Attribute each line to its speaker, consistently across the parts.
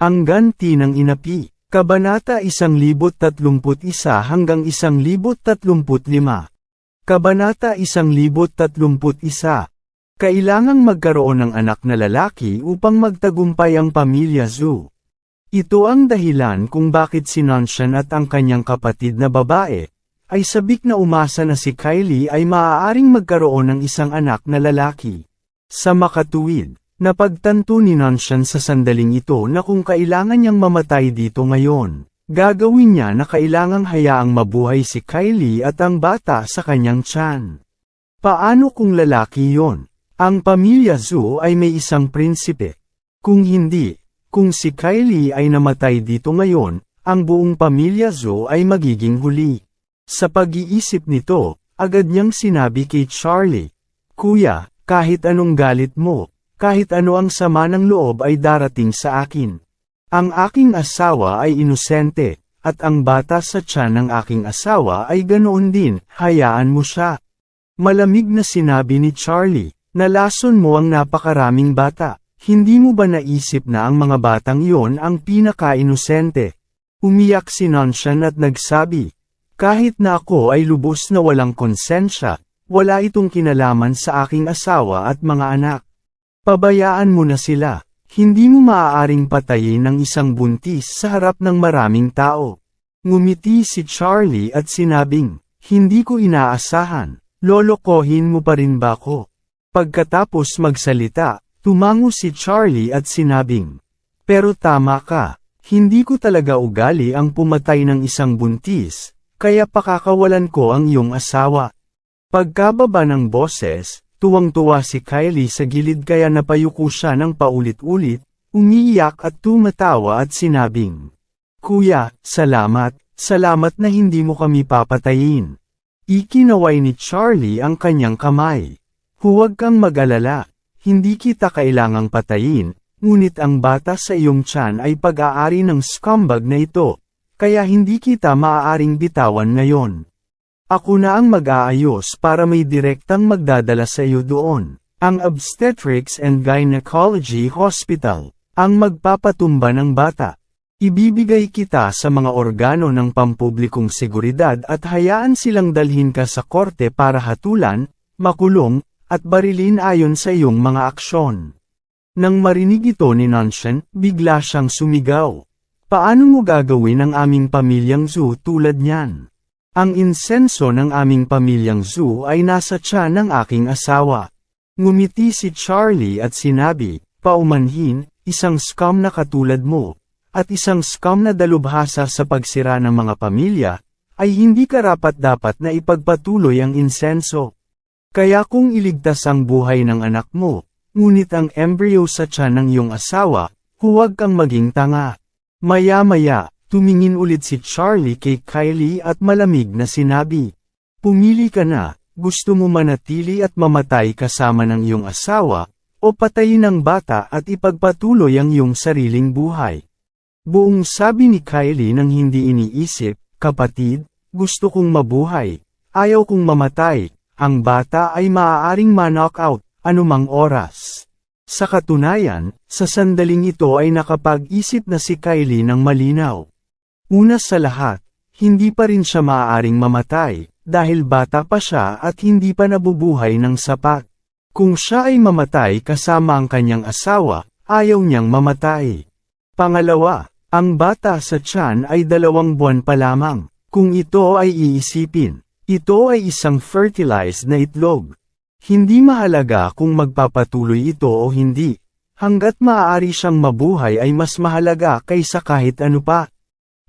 Speaker 1: Ang ganti ng inapi, Kabanata 1031 hanggang 1035. Kabanata 1031. Kailangang magkaroon ng anak na lalaki upang magtagumpay ang pamilya Zhu. Ito ang dahilan kung bakit si Nanshan at ang kanyang kapatid na babae, ay sabik na umasa na si Kylie ay maaaring magkaroon ng isang anak na lalaki. Sa makatuwid, napagtanto ni Nanshan sa sandaling ito na kung kailangan niyang mamatay dito ngayon, gagawin niya na kailangang hayaang mabuhay si Kylie at ang bata sa kanyang tiyan. Paano kung lalaki yon? Ang pamilya Zhu ay may isang prinsipe. Kung hindi, kung si Kylie ay namatay dito ngayon, ang buong pamilya Zhu ay magiging huli. Sa pag-iisip nito, agad niyang sinabi kay Charlie, Kuya, kahit anong galit mo, kahit ano ang sama ng loob ay darating sa akin. Ang aking asawa ay inosente, at ang bata sa tiyan ng aking asawa ay ganoon din, hayaan mo siya. Malamig na sinabi ni Charlie, nalason mo ang napakaraming bata, hindi mo ba naisip na ang mga batang iyon ang pinaka-inosente? Umiyak si Nanshan at nagsabi, kahit na ako ay lubos na walang konsensya, wala itong kinalaman sa aking asawa at mga anak. Pabayaan mo na sila, hindi mo maaaring patayin ng isang buntis sa harap ng maraming tao. Ngumiti si Charlie at sinabing, hindi ko inaasahan, lolokohin mo pa rin ba ako? Pagkatapos magsalita, tumango si Charlie at sinabing, pero tama ka, hindi ko talaga ugali ang pumatay ng isang buntis, kaya pakakawalan ko ang iyong asawa. Pagkababa ng boses, tuwang-tuwa si Kylie sa gilid kaya napayuko siya ng paulit-ulit, umiiyak at tumatawa at sinabing, Kuya, salamat, salamat na hindi mo kami papatayin. Ikinaway ni Charlie ang kanyang kamay. Huwag kang mag-alala, hindi kita kailangang patayin, ngunit ang bata sa iyong tiyan ay pag-aari ng scumbag na ito, kaya hindi kita maaaring bitawan ngayon. Ako na ang mag-aayos para may direktang magdadala sa iyo doon. Ang Obstetrics and Gynecology Hospital, ang magpapatumba ng bata. Ibibigay kita sa mga organo ng pampublikong seguridad at hayaan silang dalhin ka sa korte para hatulan, makulong, at barilin ayon sa iyong mga aksyon. Nang marinig ito ni Nanshan, bigla siyang sumigaw. Paano mo gagawin ang aming pamilyang zoo tulad niyan? Ang insenso ng aming pamilyang zoo ay nasa tiyan ng aking asawa. Ngumiti si Charlie at sinabi, paumanhin, isang scum na katulad mo, at isang scum na dalubhasa sa pagsira ng mga pamilya, ay hindi karapat dapat na ipagpatuloy ang insenso. Kaya kung iligtas ang buhay ng anak mo, ngunit ang embryo sa tiyan ng iyong asawa, huwag kang maging tanga. Maya-maya, tumingin ulit si Charlie kay Kylie at malamig na sinabi, Pumili ka na, gusto mo manatili at mamatay kasama ng iyong asawa, o patayin ang bata at ipagpatuloy ang iyong sariling buhay. Buong sabi ni Kylie nang hindi iniisip, kapatid, gusto kong mabuhay, ayaw kong mamatay, ang bata ay maaaring ma-knockout, anumang oras. Sa katunayan, sa sandaling ito ay nakapag-isip na si Kylie ng malinaw. Una sa lahat, hindi pa rin siya maaaring mamatay, dahil bata pa siya at hindi pa nabubuhay ng sapat. Kung siya ay mamatay kasama ang kanyang asawa, ayaw niyang mamatay. Pangalawa, ang bata sa tiyan ay dalawang buwan pa lamang. Kung ito ay iisipin, ito ay isang fertilized na itlog. Hindi mahalaga kung magpapatuloy ito o hindi. Hanggat maaari siyang mabuhay ay mas mahalaga kaysa kahit ano pa.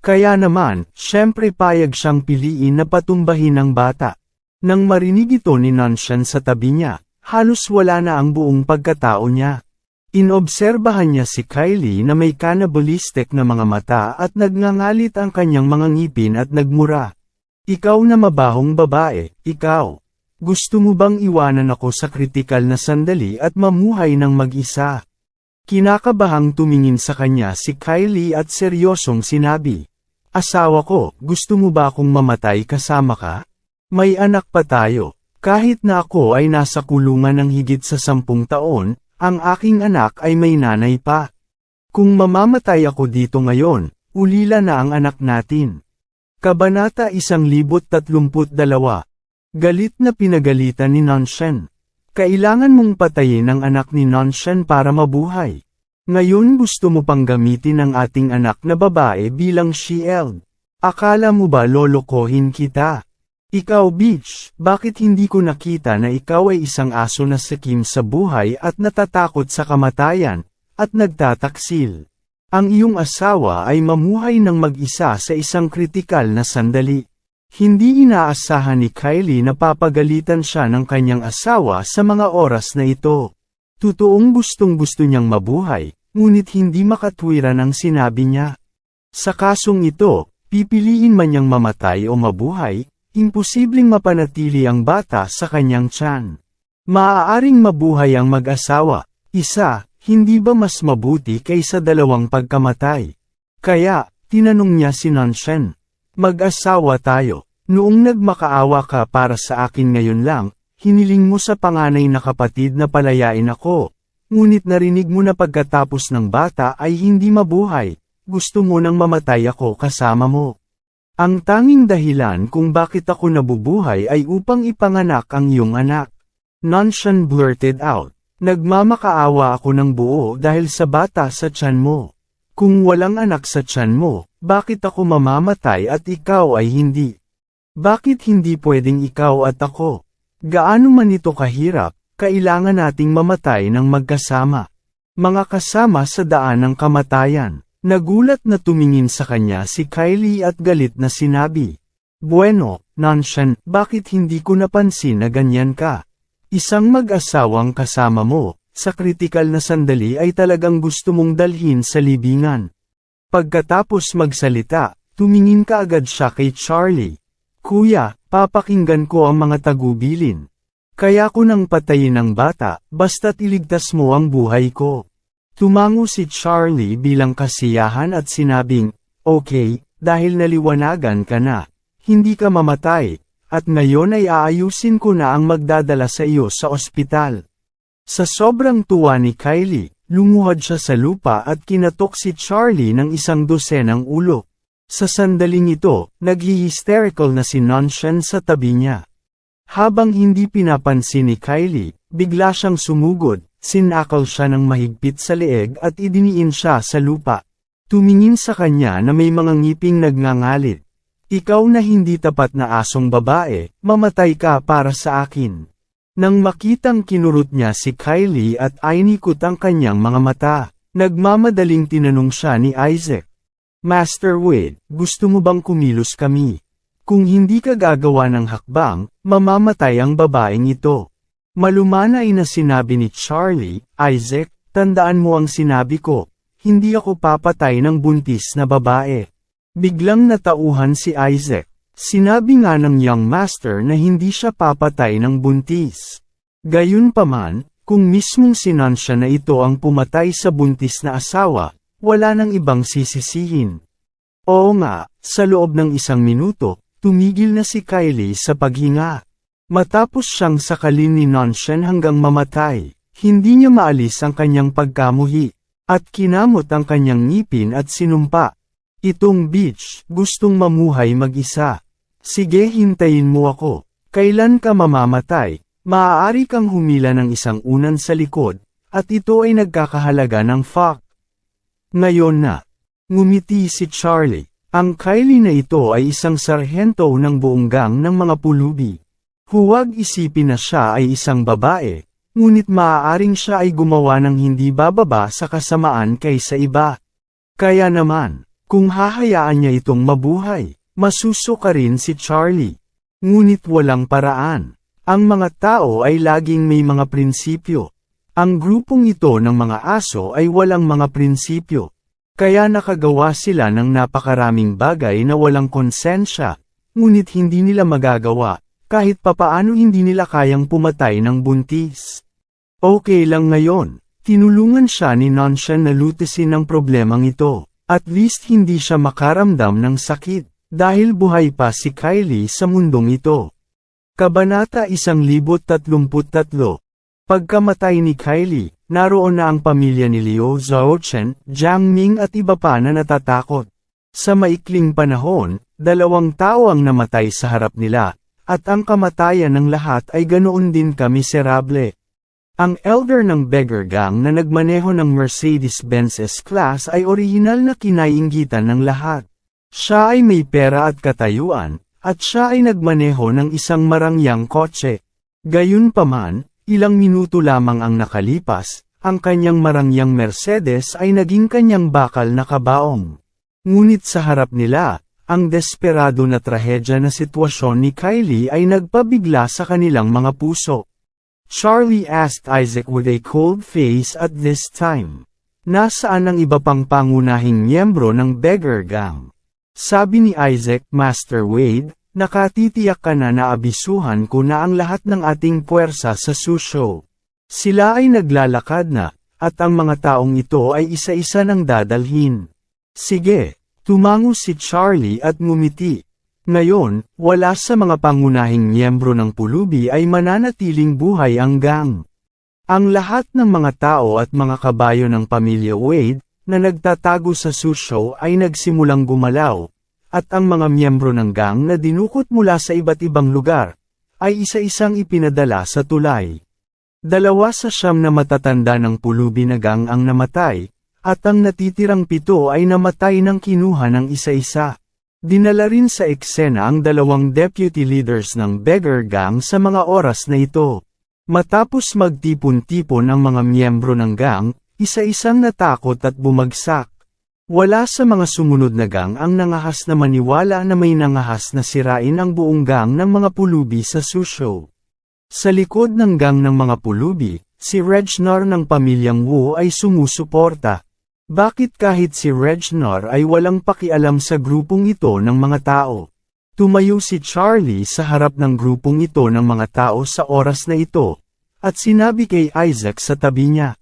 Speaker 1: Kaya naman, syempre payag siyang piliin na patumbahin ang bata. Nang marinig ito ni Nanshan sa tabi niya, halos wala na ang buong pagkatao niya. Inobserbahan niya si Kylie na may cannibalistic na mga mata at nagngangalit ang kanyang mga ngipin at nagmura. Ikaw na mabahong babae, ikaw. Gusto mo bang iwanan ako sa kritikal na sandali at mamuhay ng mag-isa? Kinakabahang tumingin sa kanya si Kylie at seryosong sinabi. Asawa ko, gusto mo ba akong mamatay kasama ka? May anak pa tayo. Kahit na ako ay nasa kulungan ng higit sa sampung taon, ang aking anak ay may nanay pa. Kung mamamatay ako dito ngayon, ulila na ang anak natin. Kabanata 1032 Galit na pinagalitan ni Nanshen. Kailangan mong patayin ang anak ni Nanshen para mabuhay. Ngayon gusto mo pang gamitin ang ating anak na babae bilang shield. Akala mo ba lolokohin kita? Ikaw Beach, bakit hindi ko nakita na ikaw ay isang aso na sakim sa buhay at natatakot sa kamatayan, at nagtataksil? Ang iyong asawa ay mamuhay ng mag-isa sa isang kritikal na sandali. Hindi inaasahan ni Kylie na papagalitan siya ng kanyang asawa sa mga oras na ito. Totoong gustong gusto niyang mabuhay, ngunit hindi makatwiran ang sinabi niya. Sa kasong ito, pipiliin man niyang mamatay o mabuhay, imposibleng mapanatili ang bata sa kanyang tiyan. Maaaring mabuhay ang mag-asawa, isa, hindi ba mas mabuti kaysa dalawang pagkamatay? Kaya, tinanong niya si Nanshen. Mag-asawa tayo. Noong nagmakaawa ka para sa akin ngayon lang, hiniling mo sa panganay na kapatid na palayain ako. Ngunit narinig mo na pagkatapos ng bata ay hindi mabuhay, gusto mo nang mamatay ako kasama mo. Ang tanging dahilan kung bakit ako nabubuhay ay upang ipanganak ang iyong anak. Nanshan blurted out. Nagmamakaawa ako ng buo dahil sa bata sa tiyan mo. Kung walang anak sa tiyan mo, bakit ako mamamatay at ikaw ay hindi? Bakit hindi pwedeng ikaw at ako? Gaano man ito kahirap, kailangan nating mamatay ng magkasama. Mga kasama sa daan ng kamatayan. Nagulat na tumingin sa kanya si Kylie at galit na sinabi. Bueno, Nanshan, bakit hindi ko napansin na ganyan ka? Isang mag-asawang kasama mo, sa kritikal na sandali ay talagang gusto mong dalhin sa libingan. Pagkatapos magsalita, tumingin ka agad siya kay Charlie. Kuya, papakinggan ko ang mga tagubilin. Kaya ko nang patayin ang bata, basta't iligtas mo ang buhay ko. Tumango si Charlie bilang kasiyahan at sinabing, Okay, dahil naliwanagan ka na, hindi ka mamatay, at ngayon ay aayusin ko na ang magdadala sa iyo sa ospital. Sa sobrang tuwa ni Kylie, lumuhad siya sa lupa at kinatok si Charlie ng isang dosenang ulo. Sa sandaling ito, naghi-hysterical na si Nanshan sa tabi niya. Habang hindi pinapansin ni Kylie, bigla siyang sumugod, sinakal siya ng mahigpit sa leeg at idiniin siya sa lupa. Tumingin sa kanya na may mga ngiping nagngangalit. Ikaw na hindi tapat na asong babae, mamatay ka para sa akin. Nang makitang kinurot niya si Kylie at ainikot ang kanyang mga mata, nagmamadaling tinanong siya ni Isaac. Master Wade, gusto mo bang kumilos kami? Kung hindi ka gagawa ng hakbang, mamamatay ang babaeng ito. Malumanay na sinabi ni Charlie, Isaac, tandaan mo ang sinabi ko, hindi ako papatay ng buntis na babae. Biglang natauhan si Isaac. Sinabi nga ng young master na hindi siya papatay ng buntis. Gayunpaman, kung mismong sinansya na ito ang pumatay sa buntis na asawa, wala nang ibang sisisihin. Oo nga, sa loob ng isang minuto, tumigil na si Kylie sa paghinga. Matapos siyang sakalin ni Nanshen hanggang mamatay, hindi niya maalis ang kanyang pagkamuhi, at kinamot ang kanyang ngipin at sinumpa. Itong beach, gustong mamuhay mag-isa. Sige hintayin mo ako, kailan ka mamamatay, maaari kang humila ng isang unan sa likod, at ito ay nagkakahalaga ng fuck. Ngayon na. Ngumiti si Charlie. Ang Kylie na ito ay isang sarhento ng buong gang ng mga pulubi. Huwag isipin na siya ay isang babae, ngunit maaaring siya ay gumawa ng hindi bababa sa kasamaan kaysa iba. Kaya naman, kung hahayaan niya itong mabuhay, masusuka rin si Charlie. Ngunit walang paraan. Ang mga tao ay laging may mga prinsipyo. Ang grupong ito ng mga aso ay walang mga prinsipyo. Kaya nakagawa sila ng napakaraming bagay na walang konsensya, ngunit hindi nila magagawa, kahit papaano hindi nila kayang pumatay ng buntis. Okay lang ngayon, tinulungan siya ni Nanshan na lutisin ang problemang ito. At least hindi siya makaramdam ng sakit, dahil buhay pa si Kylie sa mundong ito. Kabanata 1033 Pagkamatay ni Kylie, naroon na ang pamilya ni Liu Zhaochen, Jiang Ming at iba pa na natatakot. Sa maikling panahon, dalawang tao ang namatay sa harap nila, at ang kamatayan ng lahat ay ganoon din kamiserable. Ang elder ng beggar gang na nagmaneho ng Mercedes-Benz S-Class ay orihinal na kinainggitan ng lahat. Siya ay may pera at katayuan, at siya ay nagmaneho ng isang marangyang kotse. Gayunpaman, ilang minuto lamang ang nakalipas, ang kanyang marangyang Mercedes ay naging kanyang bakal na kabaong. Ngunit sa harap nila, ang desperado na trahedya na sitwasyon ni Kylie ay nagpabigla sa kanilang mga puso. Charlie asked Isaac with a cold face at this time. Nasaan ang iba pang pangunahing miyembro ng beggar gang? Sabi ni Isaac, Master Wade, nakatitiyak ka na naabisuhan ko na ang lahat ng ating puwersa sa susyo. Sila ay naglalakad na, at ang mga taong ito ay isa-isa ng dadalhin. Sige, tumango si Charlie at ngumiti. Ngayon, wala sa mga pangunahing miyembro ng pulubi ay mananatiling buhay ang gang. Ang lahat ng mga tao at mga kabayo ng pamilya Wade, na nagtatago sa susyo ay nagsimulang gumalaw, at ang mga miyembro ng gang na dinukot mula sa iba't ibang lugar, ay isa-isang ipinadala sa tulay. Dalawa sa siyam na matatanda ng pulubi na gang ang namatay, at ang natitirang pito ay namatay ng kinuha ng isa-isa. Dinala rin sa eksena ang dalawang deputy leaders ng beggar gang sa mga oras na ito. Matapos magtipon-tipon ang mga miyembro ng gang, isa-isang natakot at bumagsak. Wala sa mga sumunod na gang ang nangahas na maniwala na may nangahas na sirain ang buong gang ng mga pulubi sa susyo. Sa likod ng gang ng mga pulubi, si Regnar ng pamilyang Wu ay sumusuporta. Bakit kahit si Regnor ay walang pakialam sa grupong ito ng mga tao? Tumayo si Charlie sa harap ng grupong ito ng mga tao sa oras na ito, at sinabi kay Isaac sa tabi niya,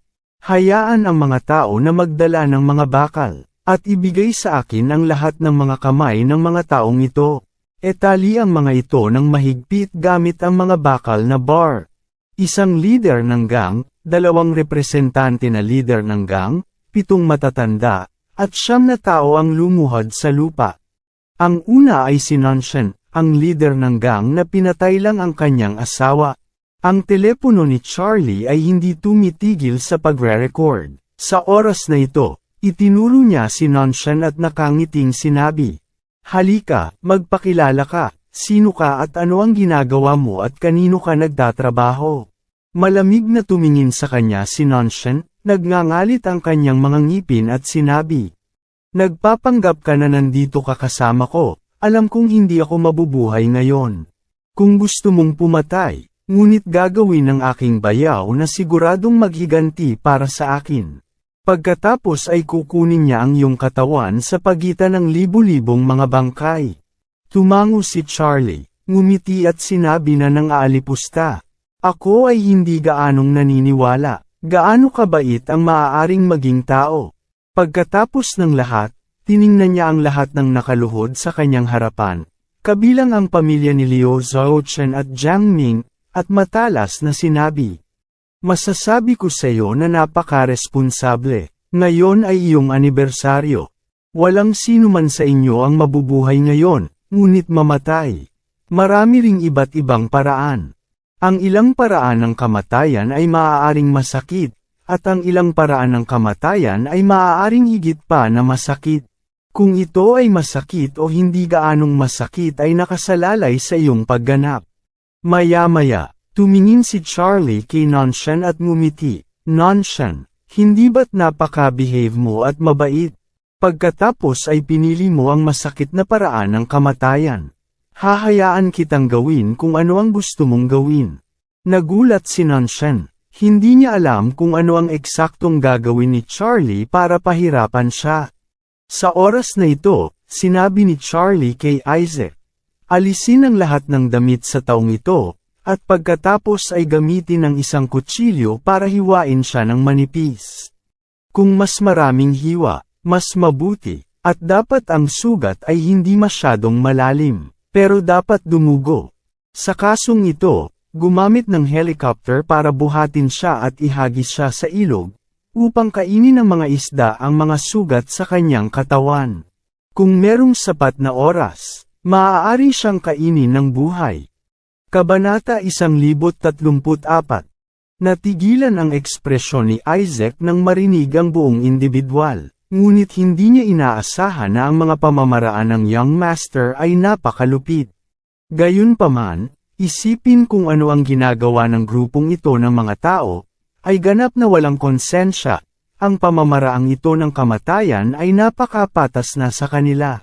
Speaker 1: Hayaan ang mga tao na magdala ng mga bakal, at ibigay sa akin ang lahat ng mga kamay ng mga taong ito. Etali ang mga ito ng mahigpit gamit ang mga bakal na bar. Isang leader ng gang, dalawang representante na leader ng gang, pitong matatanda, at siyam na tao ang lumuhod sa lupa. Ang una ay si Nanshan, ang leader ng gang na pinatay lang ang kanyang asawa. Ang telepono ni Charlie ay hindi tumitigil sa pagre-record. Sa oras na ito, itinuro niya si Nanshan at nakangiting sinabi, Halika, magpakilala ka, sino ka at ano ang ginagawa mo at kanino ka nagtatrabaho. Malamig na tumingin sa kanya si Nanshan, Nagngangalit ang kanyang mga ngipin at sinabi. Nagpapanggap ka na nandito ka kasama ko, alam kong hindi ako mabubuhay ngayon. Kung gusto mong pumatay, ngunit gagawin ng aking bayaw na siguradong maghiganti para sa akin. Pagkatapos ay kukunin niya ang iyong katawan sa pagitan ng libu-libong mga bangkay. Tumango si Charlie, ngumiti at sinabi na nang aalipusta. Ako ay hindi gaanong naniniwala. Gaano kabait ang maaaring maging tao? Pagkatapos ng lahat, tiningnan niya ang lahat ng nakaluhod sa kanyang harapan, kabilang ang pamilya ni Liu Zhaochen at Jiang Ming, at matalas na sinabi. Masasabi ko sa iyo na napaka-responsable. Ngayon ay iyong anibersaryo. Walang sino man sa inyo ang mabubuhay ngayon, ngunit mamatay. Marami ring iba't ibang paraan. Ang ilang paraan ng kamatayan ay maaaring masakit, at ang ilang paraan ng kamatayan ay maaaring higit pa na masakit. Kung ito ay masakit o hindi gaanong masakit ay nakasalalay sa iyong pagganap. Maya-maya, tumingin si Charlie kay Nanshan at ngumiti, Nanshan, hindi ba't napaka-behave mo at mabait? Pagkatapos ay pinili mo ang masakit na paraan ng kamatayan. Hahayaan kitang gawin kung ano ang gusto mong gawin. Nagulat si Nanshan. Hindi niya alam kung ano ang eksaktong gagawin ni Charlie para pahirapan siya. Sa oras na ito, sinabi ni Charlie kay Isaac, alisin ang lahat ng damit sa taong ito, at pagkatapos ay gamitin ang isang kutsilyo para hiwain siya ng manipis. Kung mas maraming hiwa, mas mabuti, at dapat ang sugat ay hindi masyadong malalim, pero dapat dumugo. Sa kasong ito, gumamit ng helicopter para buhatin siya at ihagis siya sa ilog, upang kainin ng mga isda ang mga sugat sa kanyang katawan. Kung merong sapat na oras, maaari siyang kainin ng buhay. Kabanata 1034 Natigilan ang ekspresyon ni Isaac nang marinig ang buong individual, ngunit hindi niya inaasahan na ang mga pamamaraan ng young master ay napakalupit. Gayunpaman, isipin kung ano ang ginagawa ng grupong ito ng mga tao, ay ganap na walang konsensya, ang pamamaraang ito ng kamatayan ay napakapatas na sa kanila.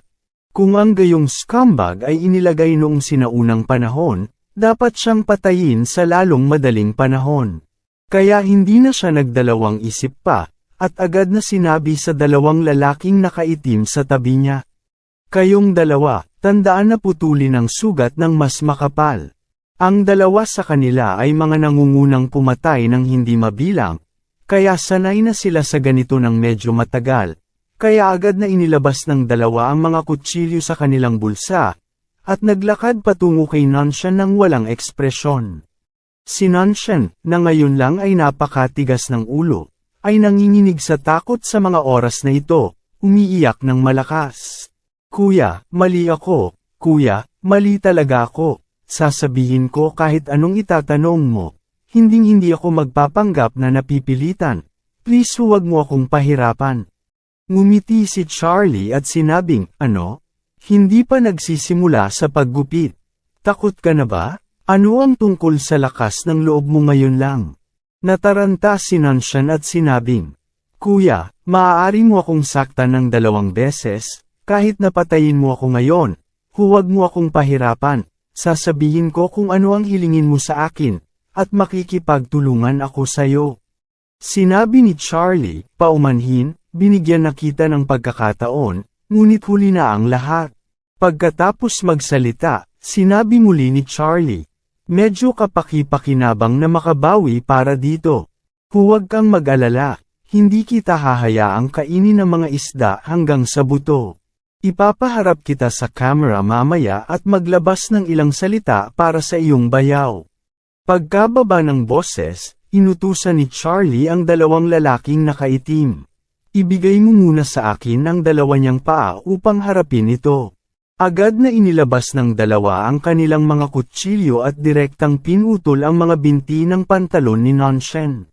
Speaker 1: Kung ang gayong scumbag ay inilagay noong sinaunang panahon, dapat siyang patayin sa lalong madaling panahon. Kaya hindi na siya nagdalawang isip pa, at agad na sinabi sa dalawang lalaking nakaitim sa tabi niya. Kayong dalawa, tandaan na putulin ang sugat ng mas makapal. Ang dalawa sa kanila ay mga nangungunang pumatay ng hindi mabilang, kaya sanay na sila sa ganito ng medyo matagal, kaya agad na inilabas ng dalawa ang mga kutsilyo sa kanilang bulsa, at naglakad patungo kay Nanshan ng walang ekspresyon. Si Nanshan, na ngayon lang ay napakatigas ng ulo, ay nanginginig sa takot sa mga oras na ito, umiiyak ng malakas. Kuya, mali ako, kuya, mali talaga ako, sasabihin ko kahit anong itatanong mo, hinding hindi ako magpapanggap na napipilitan, please huwag mo akong pahirapan. Ngumiti si Charlie at sinabing, ano? Hindi pa nagsisimula sa paggupit. Takot ka na ba? Ano ang tungkol sa lakas ng loob mo ngayon lang? Nataranta si Nanshan at sinabing, Kuya, maaari mo akong saktan ng dalawang beses, kahit napatayin mo ako ngayon, huwag mo akong pahirapan, sasabihin ko kung ano ang hilingin mo sa akin, at makikipagtulungan ako sayo. Sinabi ni Charlie, paumanhin, binigyan na kita ng pagkakataon, ngunit huli na ang lahat. Pagkatapos magsalita, sinabi muli ni Charlie, medyo kapaki-pakinabang na makabawi para dito. Huwag kang mag-alala, hindi kita hahayaang kainin ng mga isda hanggang sa buto. Ipapaharap kita sa camera mamaya at maglabas ng ilang salita para sa iyong bayaw. Pagkababa ng boses, inutusan ni Charlie ang dalawang lalaking nakaitim. Ibigay mo muna sa akin ang dalawa niyang paa upang harapin ito. Agad na inilabas ng dalawa ang kanilang mga kutsilyo at direktang pinutol ang mga binti ng pantalon ni Nanshen.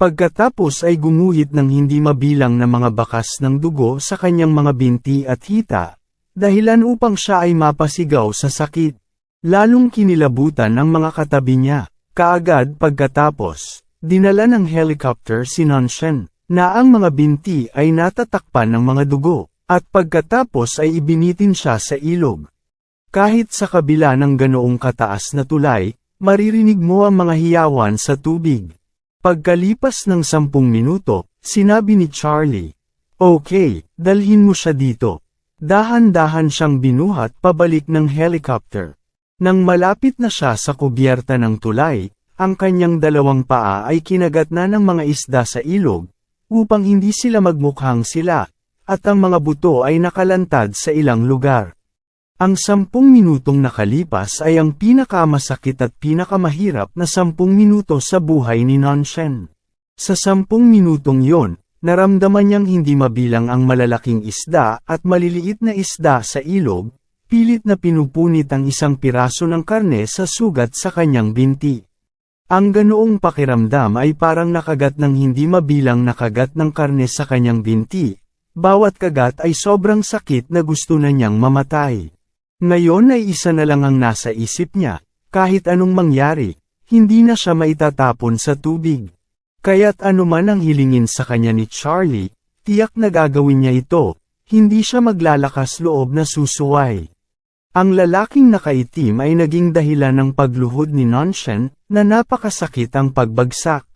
Speaker 1: Pagkatapos ay gumuhit ng hindi mabilang na mga bakas ng dugo sa kanyang mga binti at hita, dahilan upang siya ay mapasigaw sa sakit. Lalong kinilabutan ang mga katabi niya, kaagad pagkatapos, dinala ng helicopter si Nanshen, na ang mga binti ay natatakpan ng mga dugo at pagkatapos ay ibinitin siya sa ilog. Kahit sa kabila ng ganoong kataas na tulay, maririnig mo ang mga hiyawan sa tubig. Pagkalipas ng sampung minuto, sinabi ni Charlie, Okay, dalhin mo siya dito. Dahan-dahan siyang binuhat pabalik ng helicopter. Nang malapit na siya sa kubyerta ng tulay, ang kanyang dalawang paa ay kinagat na ng mga isda sa ilog, upang hindi sila magmukhang sila, at ang mga buto ay nakalantad sa ilang lugar. Ang sampung minutong nakalipas ay ang pinakamasakit at pinakamahirap na sampung minuto sa buhay ni Nanshen. Sa sampung minutong yon, naramdaman niyang hindi mabilang ang malalaking isda at maliliit na isda sa ilog, pilit na pinupunit ang isang piraso ng karne sa sugat sa kanyang binti. Ang ganoong pakiramdam ay parang nakagat ng hindi mabilang nakagat ng karne sa kanyang binti, bawat kagat ay sobrang sakit na gusto na niyang mamatay. Ngayon ay isa na lang ang nasa isip niya, kahit anong mangyari, hindi na siya maitatapon sa tubig. Kaya't anuman ang hilingin sa kanya ni Charlie, tiyak na gagawin niya ito, hindi siya maglalakas loob na susuway. Ang lalaking nakaitim ay naging dahilan ng pagluhod ni Nanshen, na napakasakit ang pagbagsak.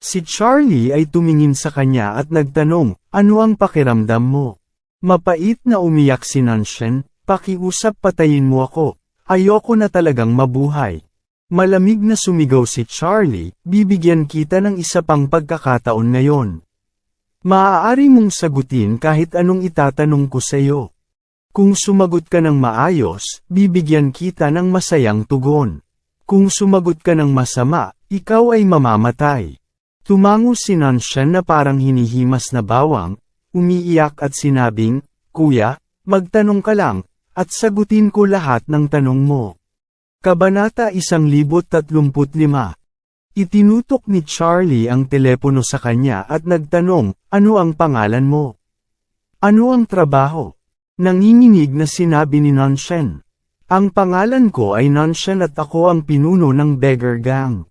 Speaker 1: Si Charlie ay tumingin sa kanya at nagtanong, ano ang pakiramdam mo? Mapait na umiyak si Nanshen, pakiusap patayin mo ako, ayoko na talagang mabuhay. Malamig na sumigaw si Charlie, bibigyan kita ng isa pang pagkakataon ngayon. Maaari mong sagutin kahit anong itatanong ko sa iyo. Kung sumagot ka ng maayos, bibigyan kita ng masayang tugon. Kung sumagot ka ng masama, ikaw ay mamamatay. Tumango si Nanshan na parang hinihimas na bawang, umiiyak at sinabing, Kuya, magtanong ka lang, at sagutin ko lahat ng tanong mo. Kabanata 1035 Itinutok ni Charlie ang telepono sa kanya at nagtanong, ano ang pangalan mo? Ano ang trabaho? Nanginginig na sinabi ni Nanshen. Ang pangalan ko ay Nanshen at ako ang pinuno ng beggar gang.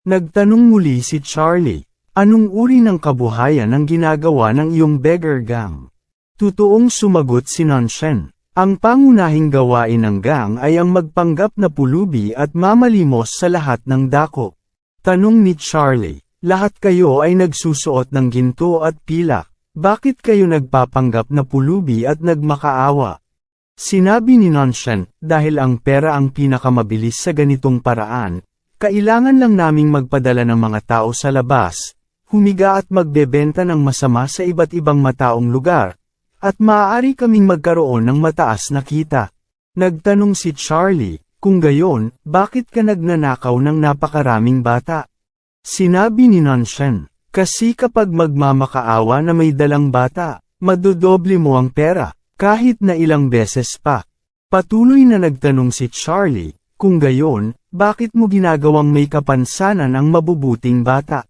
Speaker 1: Nagtanong muli si Charlie, anong uri ng kabuhayan ang ginagawa ng iyong beggar gang? Tutuong sumagot si Nanshen. Ang pangunahing gawain ng gang ay ang magpanggap na pulubi at mamalimos sa lahat ng dako. Tanong ni Charlie, lahat kayo ay nagsusuot ng ginto at pilak, bakit kayo nagpapanggap na pulubi at nagmakaawa? Sinabi ni Nanshan, dahil ang pera ang pinakamabilis sa ganitong paraan, kailangan lang naming magpadala ng mga tao sa labas, humiga at magbebenta ng masama sa iba't ibang mataong lugar, at maaari kaming magkaroon ng mataas na kita. Nagtanong si Charlie, kung gayon, bakit ka nagnanakaw ng napakaraming bata? Sinabi ni Nanshan, kasi kapag magmamakaawa na may dalang bata, madodoble mo ang pera, kahit na ilang beses pa. Patuloy na nagtanong si Charlie, kung gayon, bakit mo ginagawang may kapansanan ang mabubuting bata?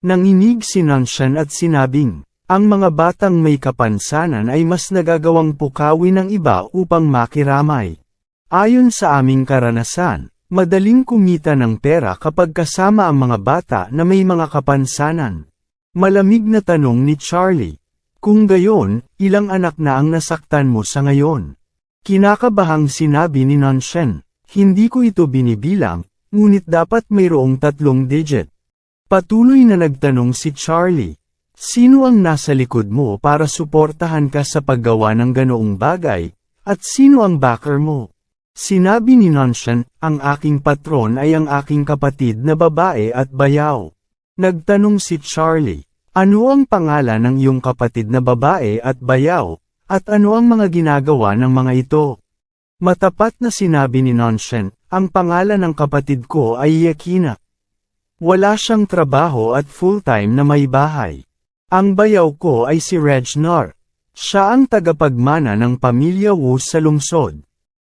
Speaker 1: Nanginig si Nanshan at sinabing, ang mga batang may kapansanan ay mas nagagawang pukawin ng iba upang makiramay. Ayon sa aming karanasan, madaling kumita ng pera kapag kasama ang mga bata na may mga kapansanan. Malamig na tanong ni Charlie. Kung gayon, ilang anak na ang nasaktan mo sa ngayon? Kinakabahang sinabi ni Nanshen. Hindi ko ito binibilang, ngunit dapat mayroong tatlong digit. Patuloy na nagtanong si Charlie. Sino ang nasa likod mo para suportahan ka sa paggawa ng ganoong bagay, at sino ang backer mo? Sinabi ni Nanshan, ang aking patron ay ang aking kapatid na babae at bayaw. Nagtanong si Charlie, ano ang pangalan ng iyong kapatid na babae at bayaw, at ano ang mga ginagawa ng mga ito? Matapat na sinabi ni Nanshen, ang pangalan ng kapatid ko ay Yakina. Wala siyang trabaho at full-time na may bahay. Ang bayaw ko ay si Regnar. Siya ang tagapagmana ng pamilya Wu sa lungsod.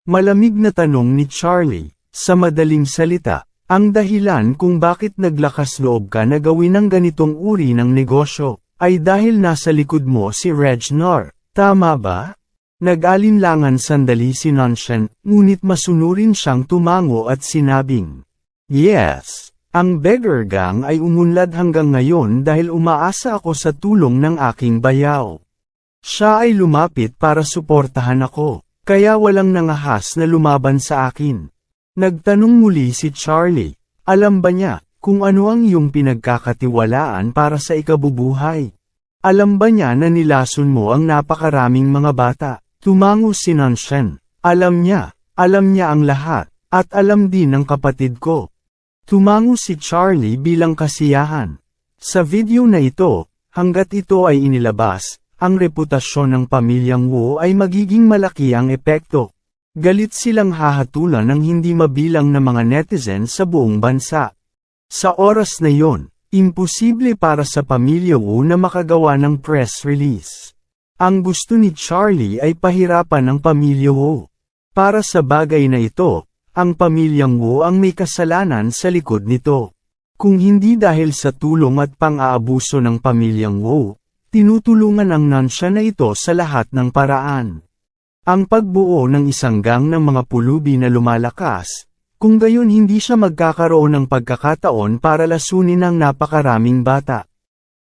Speaker 1: Malamig na tanong ni Charlie, sa madaling salita, ang dahilan kung bakit naglakas loob ka na gawin ang ganitong uri ng negosyo, ay dahil nasa likod mo si Regnar, tama ba? Nag-alinlangan sandali si Nanshan, ngunit masunurin siyang tumango at sinabing, Yes, ang beggar gang ay umunlad hanggang ngayon dahil umaasa ako sa tulong ng aking bayaw. Siya ay lumapit para suportahan ako, kaya walang nangahas na lumaban sa akin. Nagtanong muli si Charlie, alam ba niya, kung ano ang iyong pinagkakatiwalaan para sa ikabubuhay? Alam ba niya na nilason mo ang napakaraming mga bata? Tumango si Nanshen. Alam niya, alam niya ang lahat, at alam din ng kapatid ko. Tumango si Charlie bilang kasiyahan. Sa video na ito, hanggat ito ay inilabas, ang reputasyon ng pamilyang Wu ay magiging malaki ang epekto. Galit silang hahatulan ng hindi mabilang na mga netizen sa buong bansa. Sa oras na yon, imposible para sa pamilya Wu na makagawa ng press release. Ang gusto ni Charlie ay pahirapan ang pamilya Wu. Para sa bagay na ito, ang pamilyang Wu ang may kasalanan sa likod nito. Kung hindi dahil sa tulong at pang-aabuso ng pamilyang Wu, tinutulungan ang nansya na ito sa lahat ng paraan. Ang pagbuo ng isang gang ng mga pulubi na lumalakas, kung gayon hindi siya magkakaroon ng pagkakataon para lasunin ng napakaraming bata.